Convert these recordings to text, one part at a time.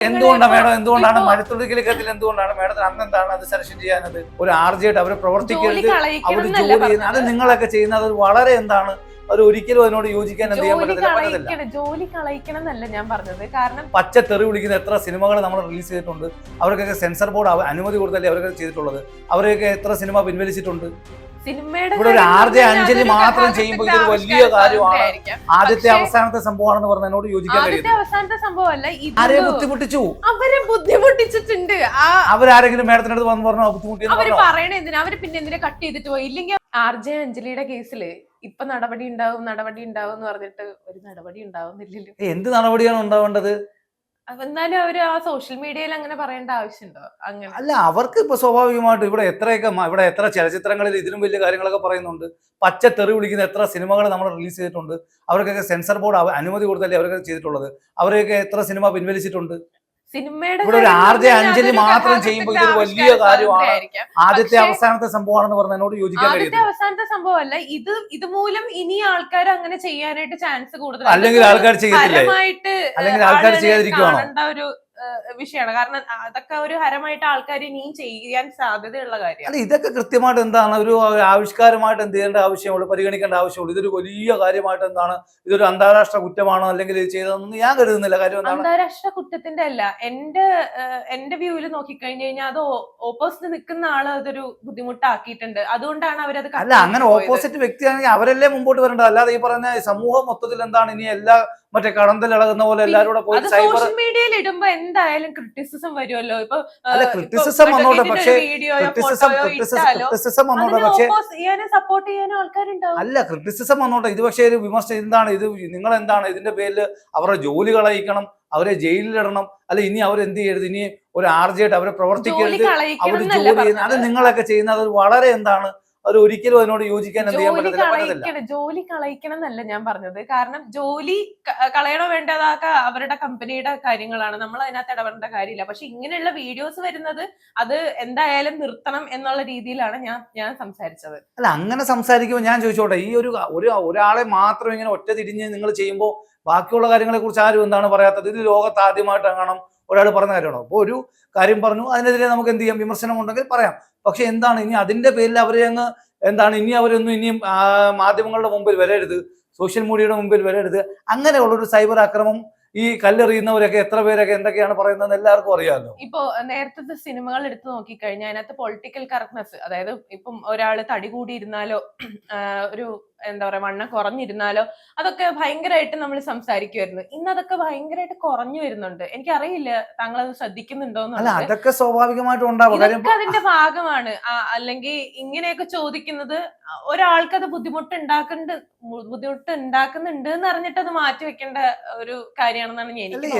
എന്തുകൊണ്ടാണ് മേഡം? എന്തുകൊണ്ടാണ് മഴത്തുള്ളിക്കലിക്കത്തിൽ എന്തുകൊണ്ടാണ് മേഡത്തിന് അന്ന് എന്താണ് അത് സെലക്ഷൻ ചെയ്യാനത്? ഒരു ആർജിയായിട്ട് അവരെ പ്രവർത്തിക്കരുത് അവർ ജോലി ചെയ്യുന്നത് അത് നിങ്ങളൊക്കെ ചെയ്യുന്നത് അത് വളരെ എന്താണ് ഒരു ഒരിക്കലും അതിനോട് യോജിക്കാൻ എന്ത് ചെയ്യാൻ പറ്റത്തില്ല ജോലി കളയിക്കണം എന്നല്ല ഞാൻ പറഞ്ഞത്. കാരണം പച്ച തെറി വിളിക്കുന്ന എത്ര സിനിമകൾ നമ്മൾ റിലീസ് ചെയ്തിട്ടുണ്ട് അവർക്കൊക്കെ സെൻസർ ബോർഡ് അനുമതി കൊടുത്തല്ലേ അവരൊക്കെ ചെയ്തിട്ടുള്ളത്? അവരെയൊക്കെ എത്ര സിനിമ പിൻവലിച്ചിട്ടുണ്ട്? സിനിമയുടെ ഇവിടെ ഒരു ആർജെ ആർ ജെ അഞ്ജലി മാത്രം ചെയ്യുമ്പോൾ ഇതൊരു വലിയ കാര്യമാണ്. ആദ്യത്തെ അവസാനത്തെ സംഭവമാണെന്ന് പറഞ്ഞ എന്നോട് യോജിക്കാൻ അവസാനത്തെ സംഭവമല്ല ആരെ ബുദ്ധിമുട്ടിച്ചു? അവരെ ബുദ്ധിമുട്ടിച്ചിട്ടുണ്ട്. അവരാരെങ്കിലും മേഡത്തിന്റെ അടുത്ത് വന്ന് പറഞ്ഞോ ബുദ്ധിമുട്ടി അവർ എന്തിനാ? അവർ പിന്നെ എന്തിനാ കട്ട് ചെയ്തിട്ട് പോയി? ഇല്ലെങ്കിൽ ആർ ജെ അഞ്ജലിയുടെ കേസിൽ ഇപ്പൊ നടപടി ഉണ്ടാവും നടപടി ഉണ്ടാവും എന്ന് പറഞ്ഞിട്ട് ഒരു നടപടി ഉണ്ടാവുന്നില്ലല്ലോ. എന്ത് നടപടിയാണ് ഉണ്ടാവേണ്ടത്? എന്നാലും അവർ ആ സോഷ്യൽ മീഡിയയിൽ അങ്ങനെ പറയേണ്ട ആവശ്യമുണ്ടോ? അങ്ങനെ. അല്ല അവർക്ക് ഇപ്പൊ സ്വാഭാവികമായിട്ട് ഇവിടെ എത്രയൊക്കെ ഇവിടെ എത്ര ചലച്ചിത്രങ്ങളിൽ ഇതിലും വലിയ കാര്യങ്ങളൊക്കെ പറയുന്നുണ്ട്. പച്ച തെറി വിളിക്കുന്ന എത്ര സിനിമകൾ നമ്മൾ റിലീസ് ചെയ്തിട്ടുണ്ട്. അവർക്കൊക്കെ സെൻസർ ബോർഡ് അനുമതി കൊടുത്തല്ലേ അവരൊക്കെ ചെയ്തിട്ടുള്ളത്? അവരെയൊക്കെ എത്ര സിനിമ പിൻവലിച്ചിട്ടുണ്ട്? സിനിമയുടെ ഇവിടെ ഒരു ആർ ജെ അഞ്ജലി മാത്രം ചെയ്യുമ്പോൾ ഇതൊരു വലിയ കാര്യമാണ്. ആദ്യത്തെ അവസാനത്തെ സംഭവമാണെന്ന് പറഞ്ഞ എന്നോട് യോജിക്കാൻ ആദ്യത്തെ അവസാനത്തെ സംഭവമല്ല ഇത് ഇതുമൂലം ഇനി ആൾക്കാർ അങ്ങനെ ചെയ്യാനായിട്ട് ചാൻസ് കൂടുതൽ അല്ലെങ്കിൽ ആൾക്കാർ ചെയ്യത്തില്ലേ അല്ലെങ്കിൽ ആൾക്കാർ ചെയ്യാതിരിക്കുവാണോ? ഒരു വിഷയമാണ്. കാരണം അതൊക്കെ ഒരു ഹരമായിട്ട് ആൾക്കാർ ഇനിയും ചെയ്യാൻ സാധ്യതയുള്ള കാര്യമാണ്. ഇതൊക്കെ കൃത്യമായിട്ട് എന്താണ്? ഒരു ആവിഷ്കാരമായിട്ട് എന്ത് ചെയ്യേണ്ട ആവശ്യമുള്ളൂ പരിഗണിക്കേണ്ട ആവശ്യമുള്ളൂ ഇതൊരു വലിയ കാര്യമായിട്ട് എന്താണ്? ഇതൊരു അന്താരാഷ്ട്ര കുറ്റമാണോ അല്ലെങ്കിൽ ഇത് ചെയ്തതെന്ന് ഞാൻ കരുതുന്നില്ല. കാര്യം അന്താരാഷ്ട്ര കുറ്റത്തിന്റെ അല്ല. എന്റെ എന്റെ വ്യൂവിൽ നോക്കിക്കഴിഞ്ഞു കഴിഞ്ഞാൽ അത് ഓപ്പോസിറ്റ് നിൽക്കുന്ന ആൾ അതൊരു ബുദ്ധിമുട്ടാക്കിയിട്ടുണ്ട്. അതുകൊണ്ടാണ് അവരത് അല്ല അങ്ങനെ. ഓപ്പോസിറ്റ് വ്യക്തിയാണെങ്കിൽ അവരല്ലേ മുമ്പോട്ട് വരേണ്ടത്? അല്ലാതെ ഈ പറഞ്ഞ സമൂഹം മൊത്തത്തിൽ എന്താണ് ഇനി എല്ലാ മറ്റേ കടന്തൽ ഇളകുന്ന പോലെ എല്ലാവരും കൂടെ പോയി സൈബർ മീഡിയയിൽ ഇടുമ്പോ എന്തായാലും ക്രിറ്റിസിസം വരുമല്ലോ. ഇപ്പൊ ക്രിറ്റിസിസം വന്നോട്ടെ പക്ഷേ ക്രിറ്റിസിസം ക്രിറ്റിസിസം വന്നോട്ടെ പക്ഷേ സപ്പോർട്ട് ചെയ്യാനും ആൾക്കാരുണ്ടാവും. അല്ല ക്രിറ്റിസിസം വന്നോട്ടെ. ഇത് പക്ഷേ ഒരു വിമർശനം. എന്താണ് ഇത്? നിങ്ങൾ എന്താണ് ഇതിന്റെ പേരിൽ അവരുടെ ജോലി കളയിക്കണം അവരെ ജയിലിലിടണം അല്ല ഇനി അവരെന്ത് ചെയ്യരുത്? ഇനി ഒരു ആർജിയായിട്ട് അവരെ പ്രവർത്തിക്കരുത്. അവർ ജോലി ചെയ്യുന്ന അത് നിങ്ങളൊക്കെ ചെയ്യുന്നത് വളരെ എന്താണ് അത് ഒരിക്കലും അതിനോട് യോജിക്കാൻ എന്ത് ചെയ്യാൻ ജോലി പറ്റത്തില്ല. ജോലി കളയിക്കണം എന്നല്ല ഞാൻ പറഞ്ഞത്. കാരണം ജോലി കളയണോ വേണ്ടതൊക്കെ അവരുടെ കമ്പനിയുടെ കാര്യങ്ങളാണ്. നമ്മൾ അതിനകത്ത് ഇടപെടേണ്ട കാര്യമില്ല. പക്ഷെ ഇങ്ങനെയുള്ള വീഡിയോസ് വരുന്നത് അത് എന്തായാലും നിർത്തണം എന്നുള്ള രീതിയിലാണ് ഞാൻ ഞാൻ സംസാരിച്ചത്. അല്ല അങ്ങനെ സംസാരിക്കുമ്പോൾ ഞാൻ ചോദിച്ചോട്ടെ ഈ ഒരു ഒരാളെ മാത്രം ഇങ്ങനെ ഒറ്റ തിരിഞ്ഞ് നിങ്ങൾ ചെയ്യുമ്പോൾ ബാക്കിയുള്ള കാര്യങ്ങളെ കുറിച്ച് ആരും എന്താണ് പറയാത്തത്? ഇത് ലോകത്ത് ആദ്യമായിട്ട് കാണും ഒരാൾ പറഞ്ഞ കാര്യമാണോ? അപ്പോൾ ഒരു കാര്യം പറഞ്ഞു അതിനെതിരെ നമുക്ക് എന്ത് ചെയ്യാം? വിമർശനം ഉണ്ടെങ്കിൽ പറയാം. പക്ഷെ എന്താണ്? ഇനി അതിന്റെ പേരിൽ അവരെ അങ്ങ് എന്താണ്? ഇനി അവരൊന്നും ഇനിയും മാധ്യമങ്ങളുടെ മുമ്പിൽ വരരുത് സോഷ്യൽ മീഡിയയുടെ മുമ്പിൽ വരരുത്. അങ്ങനെയുള്ളൊരു സൈബർ ആക്രമം ഈ കല്ലെറിയുന്നവരൊക്കെ എത്ര പേരൊക്കെ എന്തൊക്കെയാണ് പറയുന്നത് എല്ലാവർക്കും അറിയാമല്ലോ. ഇപ്പോ നേരത്തെ സിനിമകൾ എടുത്തു നോക്കിക്കഴിഞ്ഞാൽ അതിനകത്ത് പൊളിറ്റിക്കൽ കറക്റ്റ്നെസ് അതായത് ഇപ്പം ഒരാൾ തടി കൂടിയിരുന്നാലോ ഒരു എന്താ പറയാ വണ്ണം കുറഞ്ഞിരുന്നാലോ അതൊക്കെ ഭയങ്കരമായിട്ട് നമ്മൾ സംസാരിക്കുമായിരുന്നു ഇന്ന് അതൊക്കെ ഭയങ്കരമായിട്ട് കുറഞ്ഞു വരുന്നുണ്ട്. എനിക്കറിയില്ല താങ്കൾ അത് ശ്രദ്ധിക്കുന്നുണ്ടോ അതൊക്കെ സ്വാഭാവികമായിട്ടും ഉണ്ടാവും. അതിന്റെ ഭാഗമാണ്. അല്ലെങ്കിൽ ഇങ്ങനെയൊക്കെ ചോദിക്കുന്നത് ഒരാൾക്ക് അത് ബുദ്ധിമുട്ട് ഉണ്ടാക്കുന്നുണ്ട് ബുദ്ധിമുട്ട് ഉണ്ടാക്കുന്നുണ്ട് എന്ന് അറിഞ്ഞിട്ട് അത് മാറ്റി വെക്കേണ്ട ഒരു കാര്യമാണെന്നാണ് എനിക്ക്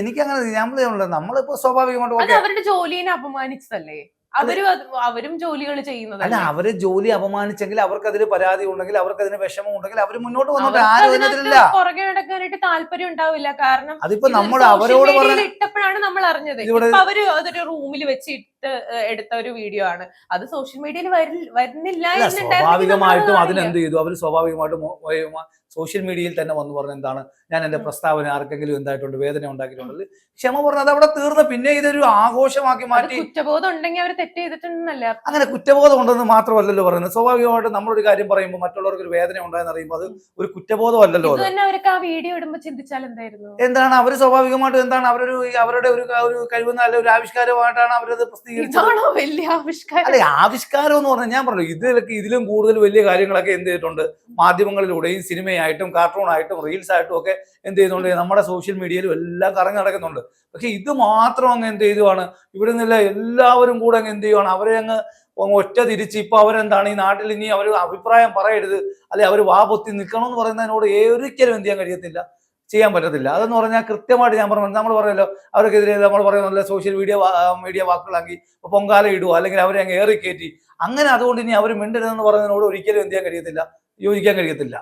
എനിക്ക് അങ്ങനെ നമ്മളിപ്പോ സ്വാഭാവികമായിട്ട് അവരുടെ ജോലിനെ അപമാനിച്ചതല്ലേ? അവരും അവരും ജോലികൾ അല്ല ചെയ്യുന്നതല്ലേ അവർ ജോലി അപമാനിച്ചെങ്കിൽ അവർക്ക് അതിൽ പരാതി ഉണ്ടെങ്കിൽ അവർക്ക് അതിന് വിഷമം ഉണ്ടെങ്കിൽ അവർ മുന്നോട്ട് വന്നിട്ട് അവർക്ക് ആരും അതിനകത്ത് അതിനെതിരില്ല പുറകെ നടക്കാനായിട്ട് താല്പര്യം ഉണ്ടാവില്ല. കാരണം അതിപ്പോ നമ്മൾ അവരോട് ഇട്ടപ്പോഴാണ് നമ്മൾ അറിഞ്ഞത്. അവർ അതൊരു റൂമിൽ വെച്ചിട്ട് എടുത്ത ഒരു വീഡിയോ ആണ്. അത് സോഷ്യൽ മീഡിയയിൽ വരുന്നില്ല അല്ല സ്വാഭാവികമായിട്ടും അതിനെന്ത്. ചെയ്തു? അവർ സ്വാഭാവികമായിട്ടും സോഷ്യൽ മീഡിയയിൽ തന്നെ വന്ന് പറഞ്ഞ എന്താണ് ഞാൻ എന്റെ പ്രസ്താവന ആർക്കെങ്കിലും എന്തായിട്ടുണ്ട് വേദന ഉണ്ടാക്കിയിട്ടുണ്ടല്ലോ ക്ഷമ പറഞ്ഞത് അത് അവിടെ തീർന്ന് പിന്നെ ഇതൊരു ആഘോഷമാക്കി മാറ്റി. കുറ്റബോധം ഉണ്ടെങ്കിൽ അവർ തെറ്റ് ചെയ്തിട്ടുണ്ടെന്നല്ല അങ്ങനെ കുറ്റബോധം ഉണ്ടെന്ന് മാത്രമല്ലല്ലോ പറയുന്നത്. സ്വാഭാവികമായിട്ടും നമ്മളൊരു കാര്യം പറയുമ്പോൾ മറ്റുള്ളവർക്ക് ഒരു വേദന ഉണ്ടായെന്ന് അറിയുമ്പോൾ അത് ഒരു കുറ്റബോധം അല്ലല്ലോ അവർക്ക് ആ വീഡിയോ ഇടുമ്പോൾ ചിന്തിച്ചാൽ എന്തായിരുന്നു? എന്താണ് അവർ സ്വാഭാവികമായിട്ടും എന്താണ് അവരൊരു അവരുടെ ഒരു ഒരു കഴിവുന്ന അല്ലെ ഒരു ആവിഷ്കാരമായിട്ടാണ് അവരത് പ്രസിദ്ധീകരിച്ചത്? വലിയ ആവിഷ്കാരം? അല്ലെ ആവിഷ്കാരം എന്ന് പറഞ്ഞാൽ ഞാൻ പറഞ്ഞു ഇതിലൊക്കെ ഇതിലും കൂടുതൽ വലിയ കാര്യങ്ങളൊക്കെ എന്ത് ചെയ്തിട്ടുണ്ട്? മാധ്യമങ്ങളിലൂടെയും സിനിമയായിട്ടും കാർട്ടൂണായിട്ടും റീൽസ് ആയിട്ടും ഒക്കെ എന്ത് ചെയ്യുന്നുണ്ട്? നമ്മുടെ സോഷ്യൽ മീഡിയയിലും എല്ലാം കറങ്ങി നടക്കുന്നുണ്ട്. പക്ഷെ ഇത് മാത്രം അങ്ങ് എന്ത് ചെയ്യുവാണ്? ഇവിടെ നിന്നില്ല എല്ലാവരും കൂടെ അങ്ങ് എന്ത് ചെയ്യുവാണ്? അവരെ അങ്ങ് ഒറ്റ തിരിച്ച് ഇപ്പൊ അവരെന്താണ്? ഈ നാട്ടിൽ ഇനി അവർ അഭിപ്രായം പറയരുത്. അല്ലെ അവർ വാ പൊത്തി നിൽക്കണം എന്ന് പറയുന്നതിനോട് ഒരിക്കലും എന്ത് ചെയ്യാൻ കഴിയത്തില്ല. ചെയ്യാൻ പറ്റത്തില്ല. അതെന്ന് പറഞ്ഞാൽ കൃത്യമായിട്ട് ഞാൻ പറഞ്ഞു. നമ്മൾ പറയല്ലോ അവർക്കെതിരെ നമ്മൾ പറയുന്നില്ല സോഷ്യൽ മീഡിയ മീഡിയ വാക്കുകളാക്കി പൊങ്കാല ഇടുക അല്ലെങ്കിൽ അവരെ അങ്ങ് ഏറി കയറ്റി അങ്ങനെ അതുകൊണ്ട് ഇനി അവർ മിണ്ടരുതെന്ന് പറയുന്നതിനോട് ഒരിക്കലും എന്ത് ചെയ്യാൻ കഴിയത്തില്ല. യോജിക്കാൻ കഴിയത്തില്ല.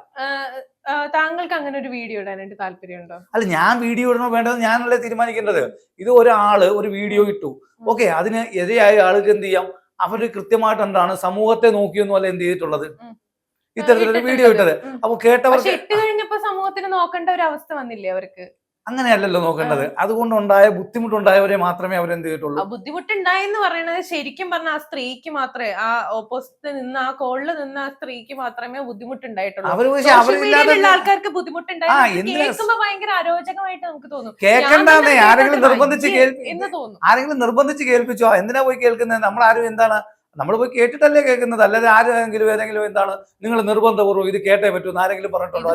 താങ്കൾക്ക് അങ്ങനെ ഒരു വീഡിയോ ഇടാനായിട്ട് താല്പര്യമുണ്ടോ? അല്ല ഞാൻ വീഡിയോ ഇടണോ വേണ്ടത് ഞാനല്ലേ തീരുമാനിക്കേണ്ടത്? ഇത് ഒരാൾ ഒരു വീഡിയോ ഇട്ടു. ഓക്കെ അതിന് എതിരായ ആളുകൾ എന്ത് ചെയ്യാം? അവർ കൃത്യമായിട്ട് എന്താണ്? സമൂഹത്തെ നോക്കിയൊന്നും അല്ല എന്ത് ചെയ്തിട്ടുള്ളത്. ഇത്തരത്തിലൊരു വീഡിയോ ഇട്ടത്. അപ്പൊ കേട്ടവർ കേട്ടവർക്ക് ഇട്ട് കഴിഞ്ഞപ്പോ സമൂഹത്തിന് നോക്കേണ്ട ഒരു അവസ്ഥ വന്നില്ലേ അവർക്ക്? അങ്ങനെയല്ലല്ലോ നോക്കേണ്ടത്. അതുകൊണ്ടുണ്ടായ ബുദ്ധിമുട്ടുണ്ടായവരെ മാത്രമേ അവരെന്ത് ചെയ്തിട്ടുള്ളൂ. ആ ബുദ്ധിമുട്ടുണ്ടായെന്ന് പറയുന്നത് ശരിക്കും പറഞ്ഞ ആ സ്ത്രീക്ക് മാത്രമേ ആ ഓപ്പോസിറ്റ് നിന്ന് ആ കോളിൽ നിന്ന് ആ സ്ത്രീക്ക് മാത്രമേ ബുദ്ധിമുട്ടുണ്ടായിട്ടുള്ളൂ. ആൾക്കാർക്ക് അരോചകമായിട്ട് നമുക്ക് തോന്നും. ഞാൻ കേൾക്കണ്ടെന്നേ ആരെങ്കിലും നിർബന്ധിച്ച് എന്ന് തോന്നും. ആരെങ്കിലും നിർബന്ധിച്ച് കേൾപ്പിച്ചോ? എന്തിനാ പോയി കേൾക്കുന്നത് നമ്മൾ ആരും എന്താണ് നമ്മൾ പോയി കേട്ടിട്ടല്ലേ കേൾക്കുന്നത്? അല്ലാതെ ആരെങ്കിലും ഏതെങ്കിലും എന്താണ് നിങ്ങൾ നിർബന്ധപൂർവം ഇത് കേട്ടേ പറ്റൂ ആരെങ്കിലും പറഞ്ഞിട്ടുണ്ടോ?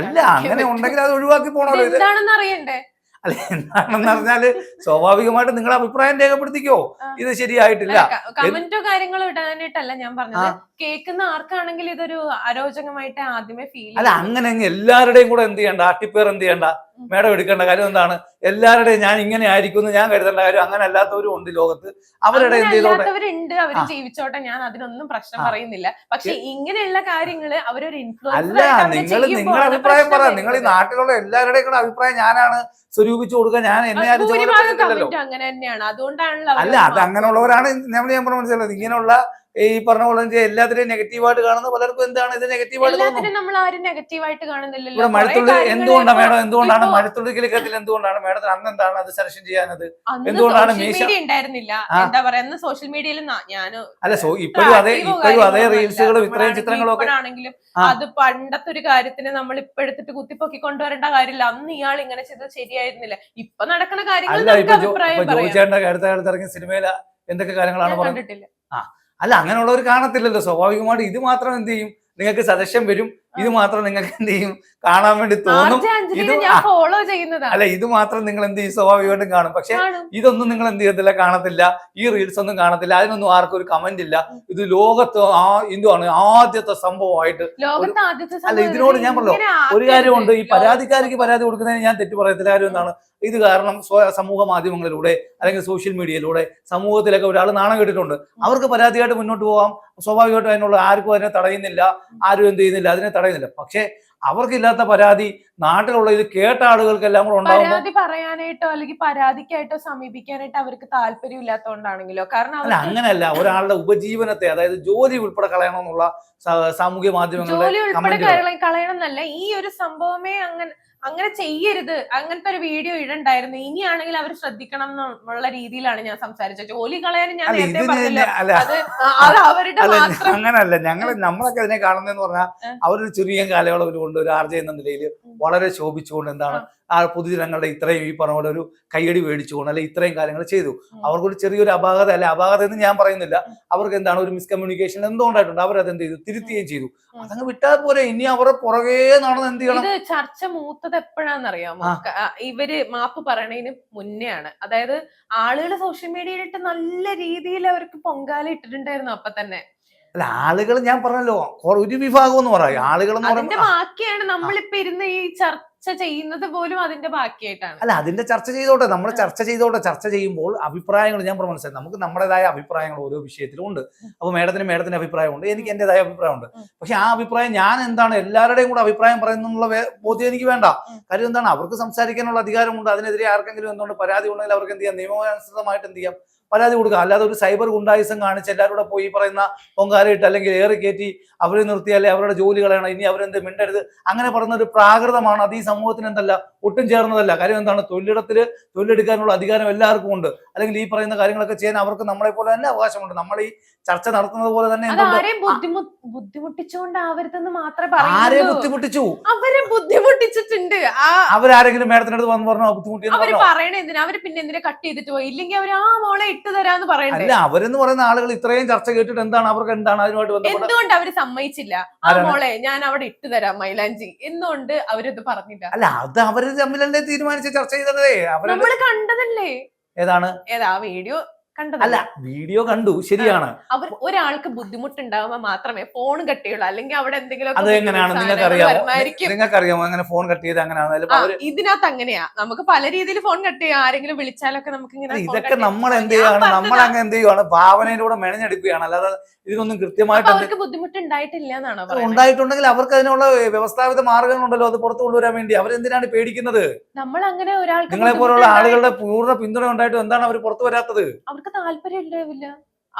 അല്ല അങ്ങനെ ഉണ്ടെങ്കിൽ അത് ഒഴിവാക്കി പോണല്ലോ എന്താണെന്ന് അറിയണ്ടേ? അല്ല എന്താണെന്ന് പറഞ്ഞാൽ സ്വാഭാവികമായിട്ട് നിങ്ങളുടെ അഭിപ്രായം രേഖപ്പെടുത്തിക്കോ. ഇത് ശരിയായിട്ടില്ല. കമന്റോ കാര്യങ്ങളോ ഇടാനായിട്ടല്ല ഞാൻ പറഞ്ഞത്. കേൾക്കുന്ന ആർക്കാണെങ്കിൽ ഇതൊരു അരോചകമായിട്ട് ആദ്യമേ ഫീൽ അല്ല അങ്ങനെ അങ്ങ് എല്ലാവരുടെയും കൂടെ എന്ത് ചെയ്യണ്ട? ആട്ടിപ്പേർ എന്ത് ചെയ്യണ്ട. മേഡം എടുക്കേണ്ട കാര്യം എന്താണ്? എല്ലാവരുടെയും ഞാൻ ഇങ്ങനെ ആയിരിക്കും എന്ന് ഞാൻ കരുതേണ്ട കാര്യം അങ്ങനെ അല്ലാത്തവരും ഉണ്ട് ലോകത്ത്. അവരുടെ എന്ത് ചെയ്തോട്ടെ? അവർ അവർ. ജീവിച്ചോട്ടെ. ഞാൻ അതിനൊന്നും പ്രശ്നം. പറയുന്നില്ല. പക്ഷെ ഇങ്ങനെയുള്ള കാര്യങ്ങൾ അവരൊരു അല്ല നിങ്ങൾ നിങ്ങളുടെ അഭിപ്രായം പറ. നിങ്ങൾ ഈ നാട്ടിലുള്ള എല്ലാവരുടെയും കൂടെ അഭിപ്രായം ഞാനാണ് സ്വരൂപിച്ചു കൊടുക്കുക. ഞാൻ എന്നെ ആരും അങ്ങനെ തന്നെയാണ്. അതുകൊണ്ടാണല്ലോ അല്ല അത് അങ്ങനെയുള്ളവരാണ്. നമ്മൾ ഞാൻ പറഞ്ഞ മനസ്സിലായത് ഇങ്ങനെയുള്ള ഈ പറഞ്ഞ പോലെ എല്ലാത്തിനും നെഗറ്റീവായിട്ട് കാണുന്ന പലർക്കും എന്താണ് ഇത് നെഗറ്റീവായിട്ട് നമ്മൾ ആരും നെഗറ്റീവായിട്ട് കാണുന്നില്ലല്ലോ. മഴത്തുള്ളി എന്തുകൊണ്ടാണ് മേഡം? എന്തുകൊണ്ടാണ് മഴത്തുള്ളി കിളിക്കത്തിൽ എന്തുകൊണ്ടാണ് മേഡത്തിന് അന്ന് എന്താണ് അത് സെലക്ഷൻ ചെയ്യാനത്? എന്തുകൊണ്ടാണ് മീശ- ഉണ്ടായിരുന്നില്ല. എന്താ പറയുന്ന സോഷ്യൽ മീഡിയയിൽ ഞാൻ അല്ല സോ ഇപ്പോഴും അതെ ഇപ്പോഴും അതേ റീൽസുകളും ഇത്രയും ചിത്രങ്ങളും ഒക്കെ ആണെങ്കിലും അത് പണ്ടത്തെ ഒരു കാര്യത്തിന് നമ്മൾ ഇപ്പൊ എടുത്തിട്ട് കുത്തിപ്പൊക്കി കൊണ്ടുവരേണ്ട കാര്യമില്ല. അന്ന് ഇയാൾ ഇങ്ങനെ ചെയ്തത് ശരിയായിരുന്നില്ല. ഇപ്പൊ നടക്കുന്ന കാര്യങ്ങൾ ജോയിച്ചേട്ടന്റെ അടുത്ത കാലത്ത് ഇറങ്ങിയ സിനിമയില എന്തൊക്കെ കാര്യങ്ങളാണ് പറഞ്ഞിട്ടില്ല കണ്ടിട്ടില്ല. അല്ല അങ്ങനെയുള്ളവർ കാണത്തില്ലല്ലോ. സ്വാഭാവികമായിട്ട് ഇത് മാത്രം എന്ത് ചെയ്യും? നിങ്ങൾക്ക് സജഷൻ വരും. ഇത് മാത്രം നിങ്ങൾക്ക് എന്ത് ചെയ്യും? കാണാൻ വേണ്ടി തോന്നും. ഇത് ഫോളോ ചെയ്യുന്നതാണ് അല്ല ഇത് മാത്രം നിങ്ങൾ എന്ത് ചെയ്യും? സ്വാഭാവികമായിട്ടും കാണും. പക്ഷെ ഇതൊന്നും നിങ്ങൾ എന്ത് ചെയ്യത്തില്ല കാണത്തില്ല. ഈ റീൽസ് ഒന്നും കാണത്തില്ല. അതിനൊന്നും ആർക്കും ഒരു കമന്റ് ഇല്ല. ഇത് ലോകത്ത് ആ എന്തുവാണ് ആദ്യത്തെ സംഭവമായിട്ട് അല്ല, ഇതിനോട് ഞാൻ പറഞ്ഞു ഒരു. കാര്യമുണ്ട് ഈ പരാതിക്കാരിക്ക് പരാതി കൊടുക്കുന്നതിന് ഞാൻ തെറ്റു പറയത്തില്ല. കാര്യം എന്താണ്? ഇത് കാരണം സമൂഹ മാധ്യമങ്ങളിലൂടെ അല്ലെങ്കിൽ സോഷ്യൽ മീഡിയയിലൂടെ സമൂഹത്തിലൊക്കെ ഒരാൾ നാണം കേട്ടിട്ടുണ്ട്. അവർക്ക് പരാതിയായിട്ട് മുന്നോട്ട് പോകാം സ്വാഭാവികമായിട്ടും അതിനുള്ള ആർക്കും അതിനെ തടയുന്നില്ല. ആരും എന്ത് ചെയ്യുന്നില്ല. അതിനെ തടയുന്നില്ല. പക്ഷെ അവർക്കില്ലാത്ത പരാതി നാട്ടിലുള്ള ഇത് കേട്ട ആളുകൾക്കെല്ലാം കൂടെ പരാതി പറയാനായിട്ടോ അല്ലെങ്കിൽ പരാതിക്കായിട്ടോ സമീപിക്കാനായിട്ട് അവർക്ക് താല്പര്യം ഇല്ലാത്തതുകൊണ്ടാണെങ്കിലോ കാരണം അല്ല അങ്ങനെയല്ല. ഒരാളുടെ ഉപജീവനത്തെ അതായത് ജോലി ഉൾപ്പെടെ കളയണമെന്നുള്ള സാമൂഹ്യ മാധ്യമങ്ങളുടെ ജോലി ഉൾപ്പെടെ കളയണം എന്നല്ല. ഈ ഒരു സംഭവമേ അങ്ങനെ അങ്ങനെ ചെയ്യരുത്. അങ്ങനത്തെ ഒരു വീഡിയോ ഇടണ്ടായിരുന്നു. ഇനിയാണെങ്കിൽ അവർ ശ്രദ്ധിക്കണം എന്നുള്ള രീതിയിലാണ് ഞാൻ സംസാരിച്ചത്. ജോലി കളയാനും ഞാൻ നേരത്തെ ഇതിന് പറഞ്ഞല്ലോ. അല്ല. അത് അത് അവരുടെ അങ്ങനല്ല. ഞങ്ങൾ നമ്മളൊക്കെ അതിനെ കാണുന്നതെന്ന് പറഞ്ഞാൽ. അവരൊരു ചെറിയ കാലയളവിൽ കൊണ്ട് ഒരു ആർജ എന്ന നിലയിൽ വളരെ ശോഭിച്ചുകൊണ്ട് എന്താണ് ആ പൊതുജനങ്ങളുടെ ഇത്രയും ഈ പറഞ്ഞ പോലെ ഒരു കയ്യടി മേടിച്ചുകൊണ്ട് അല്ലെ ഇത്രയും കാര്യങ്ങൾ ചെയ്തു. അവർക്കൊരു ചെറിയൊരു അപാകത അല്ലെ അപാകത എന്ന് ഞാൻ പറയുന്നില്ല. അവർക്ക് എന്താണ് ഒരു മിസ്കമ്മ്യൂണിക്കേഷൻ എന്തുകൊണ്ടായിട്ടുണ്ട്? അവരത് എന്ത് ചെയ്തു? തിരുത്തുകയും ചെയ്തു. അതങ്ങ് വിട്ടാൽ പോലെ ഇനി അവരെ പുറകെ നടന്ന് എന്ത് ചെയ്യണം? ചർച്ച മൂത്തത് ആ, ഇവർ മാപ്പ് പറയണതിന് മുന്നേ ആണ് അതായത് ആളുകൾ സോഷ്യൽ മീഡിയയിലിട്ട് നല്ല രീതിയിൽ അവർക്ക് പൊങ്കാല ഇട്ടിട്ടുണ്ടായിരുന്നു അപ്പൊ തന്നെ. അല്ല ആളുകൾ ഞാൻ പറഞ്ഞല്ലോ ഒരു വിഭാഗം എന്ന് പറയാം. ആളുകൾ ബാക്കിയാണ് നമ്മളിപ്പോ ഇരുന്ന് ഈ ചർച്ച ചെയ്യുന്നത് പോലും അതിന്റെ ബാക്കിയായിട്ടാണ്. അല്ല അതിന്റെ ചർച്ച ചെയ്തോട്ടെ. നമ്മൾ ചർച്ച ചെയ്തോട്ടെ ചർച്ച ചെയ്യുമ്പോൾ അഭിപ്രായങ്ങൾ ഞാൻ പറഞ്ഞ മനസ്സിലായി. നമുക്ക് നമ്മുടേതായ അഭിപ്രായങ്ങൾ ഓരോ വിഷയത്തിലും ഉണ്ട് അപ്പൊ മേഡത്തിന് മേഡത്തിന്റെ അഭിപ്രായമുണ്ട് എനിക്ക് എന്റേതായ അഭിപ്രായമുണ്ട്. പക്ഷെ ആ അഭിപ്രായം ഞാൻ എന്താണ് എല്ലാവരുടെയും കൂടെ അഭിപ്രായം പറയുന്നുള്ള ബോധ്യം എനിക്ക് വേണ്ട. കാര്യം എന്താണ്? അവർക്ക് സംസാരിക്കാനുള്ള അധികാരമുണ്ട്. അതിനെതിരെ ആർക്കെങ്കിലും എന്തുകൊണ്ട് പരാതി ഉണ്ടെങ്കിൽ അവർക്ക് എന്ത് ചെയ്യാം? നിയമനുസൃതമായിട്ട് എന്ത് ചെയ്യാം? പരാതി കൊടുക്കുക. അല്ലാതെ ഒരു സൈബർ ഗുണ്ടായുസം കാണിച്ച് എല്ലാവരും കൂടെ പോയി പറയുന്ന പൊങ്കാലയിട്ട് അല്ലെങ്കിൽ ഏറി കയറ്റി അവരെ നിർത്തിയാലേ അവരുടെ ജോലി കളയണം ഇനി അവരെന്ത് മിണ്ടരുത്? അങ്ങനെ പറയുന്ന ഒരു പ്രാകൃതമാണ്. അത് ഈ സമൂഹത്തിന് എന്തല്ല ഒട്ടും ചേർന്നതല്ല. കാര്യം എന്താണ്? തൊഴിലിടത്തിൽ തൊഴിലെടുക്കാനുള്ള അധികാരം എല്ലാവർക്കും ഉണ്ട്. അല്ലെങ്കിൽ ഈ പറയുന്ന കാര്യങ്ങളൊക്കെ ചെയ്യാൻ അവർക്ക് നമ്മളെ പോലെ തന്നെ അവകാശമുണ്ട്. നമ്മൾ ഈ ചർച്ച നടത്തുന്നത് പോലെ തന്നെ ബുദ്ധിമുട്ടിച്ചുകൊണ്ടാവരുതെന്ന് മാത്രമേ ആരെ ബുദ്ധിമുട്ടിച്ചു? അവരെ ബുദ്ധിമുട്ടിച്ചിട്ടുണ്ട്. അവരാരെങ്കിലും മേഡത്തിന്റെ അടുത്ത് വന്ന് പറഞ്ഞോ? ബുദ്ധിമുട്ടി അവർ പറയണ എന്തിനാ? അവർ പിന്നെ എന്തിനാ കട്ട് ചെയ്തിട്ട് പോയി? ഇല്ലെങ്കിൽ അവർ ആ മോളെ ഇട്ട് തരാന്ന് പറയണ്ടേ? അല്ല അവരെന്ന് പറയുന്ന ആളുകൾ ഇത്രയും ചർച്ച കേട്ടിട്ട് എന്താണ് അവർക്ക് എന്താണ് അതിനുമായിട്ട് വന്നത് എന്തുകൊണ്ട് അവർ സമ്മതിച്ചില്ല? ആ മോളെ ഞാൻ അവിടെ ഇട്ട് തരാം മൈലാഞ്ചി. എന്തുകൊണ്ട് അവരത് പറഞ്ഞില്ല? അല്ല അത് അവർ തമ്മിലല്ലേ തീരുമാനിച്ച് ചർച്ച ചെയ്തതേ? നമ്മൾ കണ്ടതല്ലേ? ഏതാണ്? ഏതാ വീഡിയോ അല്ല വീഡിയോ കണ്ടു ശരിയാണ്. അവർ ഒരാൾക്ക് ബുദ്ധിമുട്ടുണ്ടാവുമ്പോ മാത്രമേ ഫോൺ കട്ടിയുള്ളൂ അല്ലെങ്കിൽ അവിടെ എന്തെങ്കിലും അത് എങ്ങനെയാണ്? നിങ്ങൾക്ക് അറിയാമോ നിങ്ങൾക്ക് അറിയാമോ അങ്ങനെ ഫോൺ കട്ട് ചെയ്ത് അങ്ങനെ ഇതിനകത്ത് അങ്ങനെയാ. നമുക്ക് പല രീതിയിൽ ഫോൺ കട്ട് ചെയ്യാം. ആരെങ്കിലും വിളിച്ചാലൊക്കെ നമുക്ക് ഇങ്ങനെ ഇതൊക്കെ നമ്മൾ എന്ത് ചെയ്യുകയാണ് ചെയ്യാണ് നമ്മൾ അങ്ങ് എന്ത് ചെയ്യുവാണ്? ഭാവനയിലൂടെ മെനഞ്ഞെടുക്കുകയാണ്. അല്ലാതെ ഇതിനൊന്നും കൃത്യമായിട്ട് അവർക്ക് ബുദ്ധിമുട്ടുണ്ടായിട്ടില്ല എന്നാണ് ഉണ്ടായിട്ടുണ്ടെങ്കിൽ അവർക്ക് അതിനുള്ള വ്യവസ്ഥാപിത മാർഗങ്ങളുണ്ടല്ലോ അത് പുറത്തു കൊണ്ടുവരാൻ വേണ്ടി. അവരെന്തിനാണ് പേടിക്കുന്നത്? നമ്മൾ അങ്ങനെ ഒരാൾ നിങ്ങളെ പോലുള്ള ആളുകളുടെ പൂർണ പിന്തുണ ഉണ്ടായിട്ട് എന്താണ് അവർ പുറത്തു വരാത്തത്? അവർക്ക് താല്പര്യം ഉണ്ടാവില്ല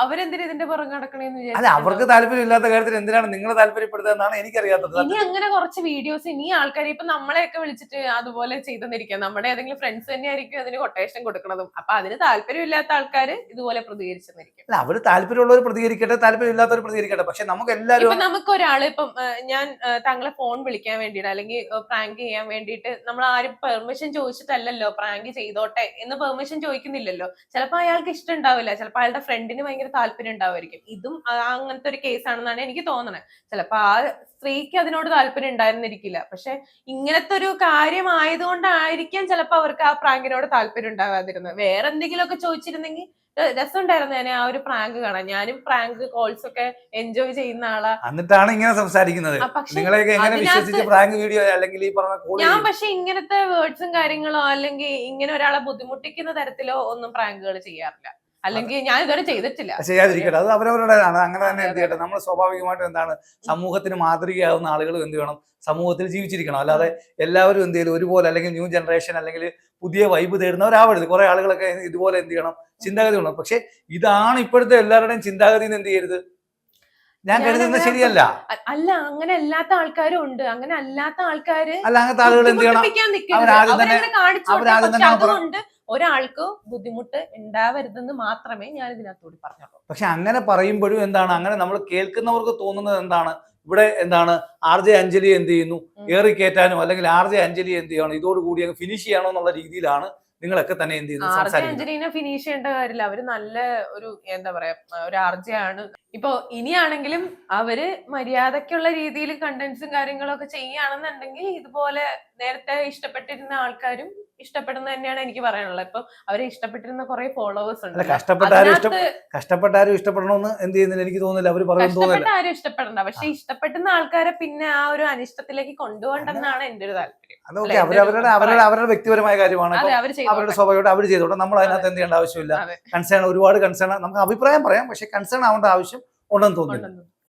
അവരെന്തിനാ ഇതിന്റെ പുറകെ നടക്കണേന്ന് അല്ല വിചാരിച്ചു അവർക്ക് താല്പര്യമില്ലാത്ത കാര്യത്തിൽ എന്തിനാണ് നിങ്ങൾ താല്പര്യപ്പെടുന്നതെന്നാണ് എനിക്കറിയാത്തത്. ഇനി അങ്ങനെ കുറച്ച് വീഡിയോസ് ഇനി ആൾക്കാർ ഇപ്പൊ നമ്മളെയൊക്കെ വിളിച്ചിട്ട് അതുപോലെ ചെയ്തെന്നിരിക്കാം നമ്മുടെ ഏതെങ്കിലും ഫ്രണ്ട്സ് തന്നെ ആയിരിക്കും അതിന് കൊട്ടേഷൻ കൊടുക്കണതും. അപ്പൊ അതിന് താല്പര്യമില്ലാത്ത ആൾക്കാർ ഇതുപോലെ പ്രതികരിച്ചെന്നിരിക്കും. അല്ല അവർ താല്പര്യമുള്ളവർ പ്രതികരിക്കട്ടെ താല്പര്യമില്ലാത്തവർ പ്രതികരിക്കട്ടെ. പക്ഷെ നമുക്ക് എല്ലാവരും ഇപ്പൊ നമുക്ക് ഒരാൾ ഇപ്പം ഞാൻ താങ്കളെ ഫോൺ വിളിക്കാൻ വേണ്ടിയിട്ട് അല്ലെങ്കിൽ പ്രാങ്ക് ചെയ്യാൻ വേണ്ടിയിട്ട് നമ്മൾ ആരും പെർമിഷൻ ചോദിച്ചിട്ടല്ലല്ലോ പ്രാങ്ക് ചെയ്തോട്ടെ എന്ന് പെർമിഷൻ ചോദിക്കുന്നില്ലല്ലോ. ചിലപ്പോൾ അയാൾക്ക് ഇഷ്ടം ഉണ്ടാവില്ല. ചിലപ്പോൾ അയാളുടെ ഫ്രണ്ടിന് ഭയങ്കര താല്പര്യം ഉണ്ടാവുമായിരിക്കും. ഇതും അങ്ങനത്തെ ഒരു കേസ് ആണെന്നാണ് എനിക്ക് തോന്നുന്നത് ചിലപ്പോൾ ആ സ്ത്രീക്ക് അതിനോട് താല്പര്യം ഉണ്ടായിരുന്നിരിക്കില്ല. പക്ഷെ ഇങ്ങനത്തെ ഒരു കാര്യം ആയതുകൊണ്ടായിരിക്കാം ചിലപ്പോൾ അവർക്ക് ആ പ്രാങ്കിനോട് താല്പര്യം ഉണ്ടാവാതിരുന്നത്. വേറെ എന്തെങ്കിലുമൊക്കെ ചോദിച്ചിരുന്നെങ്കിൽ രസം രസമുണ്ടായിരുന്നു ഞാൻ ആ ഒരു പ്രാങ്ക് കാണാൻ. ഞാനും പ്രാങ്ക് കോൾസ് ഒക്കെ എൻജോയ് ചെയ്യുന്ന ആളാ. എന്നിട്ടാണ് ഇങ്ങനെ സംസാരിക്കുന്നത്. ഞാൻ പക്ഷെ ഇങ്ങനത്തെ വേർഡ്സും കാര്യങ്ങളോ അല്ലെങ്കിൽ ഇങ്ങനെ ഒരാളെ ബുദ്ധിമുട്ടിക്കുന്ന തരത്തിലോ ഒന്നും പ്രാങ്കുകൾ ചെയ്യാറില്ല. അല്ലെങ്കിൽ ഞാൻ ഇതുവരെ ചെയ്തിട്ടില്ല. ചെയ്യാതിരിക്കട്ടെ. അത് അവരവരുടേതാണ്. അങ്ങനെ തന്നെ എന്ത് ചെയ്യട്ടെ? നമ്മൾ സ്വാഭാവികമായിട്ടും എന്താണ്? സമൂഹത്തിന് മാതൃകയാവുന്ന ആളുകൾ എന്ത് വേണം സമൂഹത്തിൽ ജീവിച്ചിരിക്കണം. അല്ലാതെ എല്ലാവരും എന്ത് ചെയ്യലും ഒരുപോലെ അല്ലെങ്കിൽ ന്യൂ ജനറേഷൻ അല്ലെങ്കിൽ പുതിയ വൈബ് തേടുന്നവരാവരുത്. കുറെ ആളുകളൊക്കെ ഇതുപോലെ എന്ത് ചെയ്യണം? ചിന്താഗതി വേണം പക്ഷെ ഇതാണ് ഇപ്പോഴത്തെ എല്ലാവരുടെയും ചിന്താഗതി എന്ത് ചെയ്യരുത്? ഞാൻ കരുതുന്നത് ശരിയല്ല. അല്ല അങ്ങനെ അല്ലാത്ത ആൾക്കാരും ഉണ്ട്. അങ്ങനെ അല്ലാത്ത ആൾക്കാര് അല്ല അങ്ങനത്തെ ആളുകൾ എന്ത് ചെയ്യണം? അതുകൊണ്ട് ഒരാൾക്ക് ബുദ്ധിമുട്ട് ഉണ്ടാവരുതെന്ന് മാത്രമേ ഞാൻ ഇതിനകത്തോട് പറഞ്ഞുള്ളൂ. പക്ഷെ അങ്ങനെ പറയുമ്പോഴും എന്താണ്? അങ്ങനെ നമ്മൾ കേൾക്കുന്നവർക്ക് തോന്നുന്നത് എന്താണ്? ഇവിടെ എന്താണ്? ആർ ജെ അഞ്ജലി എന്ത് ചെയ്യുന്നു? ഏറി കയറ്റാനോ അല്ലെങ്കിൽ ആർ ജെ അഞ്ജലി എന്ത് ചെയ്യണം? ഇതോടുകൂടി അങ്ങ് ഫിനിഷ് ചെയ്യണോ എന്നുള്ള രീതിയിലാണ് നിങ്ങളൊക്കെ തന്നെ എന്ത് ചെയ്യുന്നത് സംസാരിക്കുന്നത്. അഞ്ജലിനെ ഫിനിഷ് ചെയ്യേണ്ട കാര്യമില്ല. അവർ നല്ല ഒരു എന്താ പറയാ ഒരു ആർജയാണ് ഇപ്പൊ ഇനിയാണെങ്കിലും അവർ മര്യാദക്കുള്ള രീതിയിൽ കണ്ടന്റ്സും കാര്യങ്ങളൊക്കെ ചെയ്യുകയാണെന്നുണ്ടെങ്കിൽ ഇതുപോലെ നേരത്തെ ഇഷ്ടപ്പെട്ടിരുന്ന ആൾക്കാരും ഇഷ്ടപ്പെടുന്ന തന്നെയാണ് എനിക്ക് പറയാനുള്ളത്. ഇപ്പൊ അവരെ ഇഷ്ടപ്പെട്ടിരുന്ന കുറെ ഫോളോവേഴ്സ് ഉണ്ട്. കഷ്ടപ്പെട്ടാരും കഷ്ടപ്പെട്ടാരും ഇഷ്ടപ്പെടണമെന്ന് എന്ത് ചെയ്യുന്നില്ല എനിക്ക് തോന്നുന്നില്ല. അവർ കഷ്ടപ്പെട്ട ആരും ഇഷ്ടപ്പെടണ്ട. പക്ഷെ ഇഷ്ടപ്പെടുന്ന ആൾക്കാരെ പിന്നെ ആ ഒരു അനിഷ്ടത്തിലേക്ക് കൊണ്ടുപോകണ്ടെന്നാണ് എന്റെ ഒരു താല്പര്യം. അതൊക്കെ അവരവരുടെ അവരുടെ അവരുടെ വ്യക്തിപരമായ കാര്യമാണ്. അവരുടെ. സ്വാഭാവികമായിട്ട് അവർ ചെയ്തോട്ടെ. നമ്മൾ അതിനകത്ത് എന്ത് ചെയ്യേണ്ട ആവശ്യമില്ല. കൺസേൺ ഒരുപാട് കൺസേൺ നമുക്ക് അഭിപ്രായം പറയാം. പക്ഷെ കൺസേൺ ആവേണ്ട ആവശ്യം ഉണ്ടെന്ന് തോന്നുന്നില്ല.